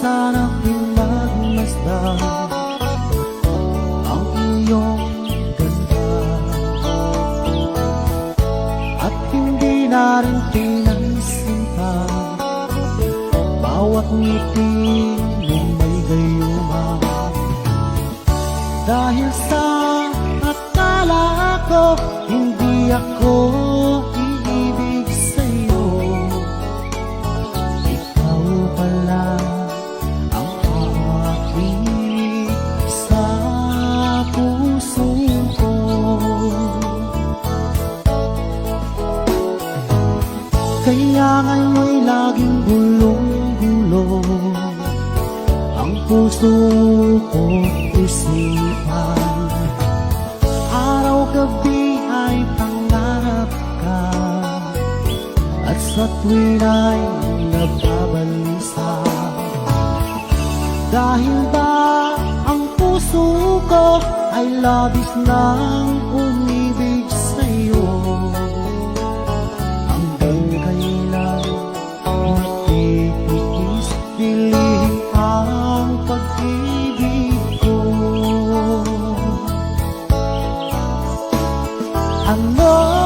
sana pinagmasdan ang iyong ganda. At hindi na rin pinagsinta bawat ngiti ng may gayuma. Dahil sa akala ko hindi ako Kaya ngayon'y laging bulong-bulong Ang puso ko't isipan. Araw-gabi ay pangarap ka At sa tuwin ay nagbabalisa. Dahil ba ang puso ko ay labis nang Piliin ang pag-ibig ko. Ano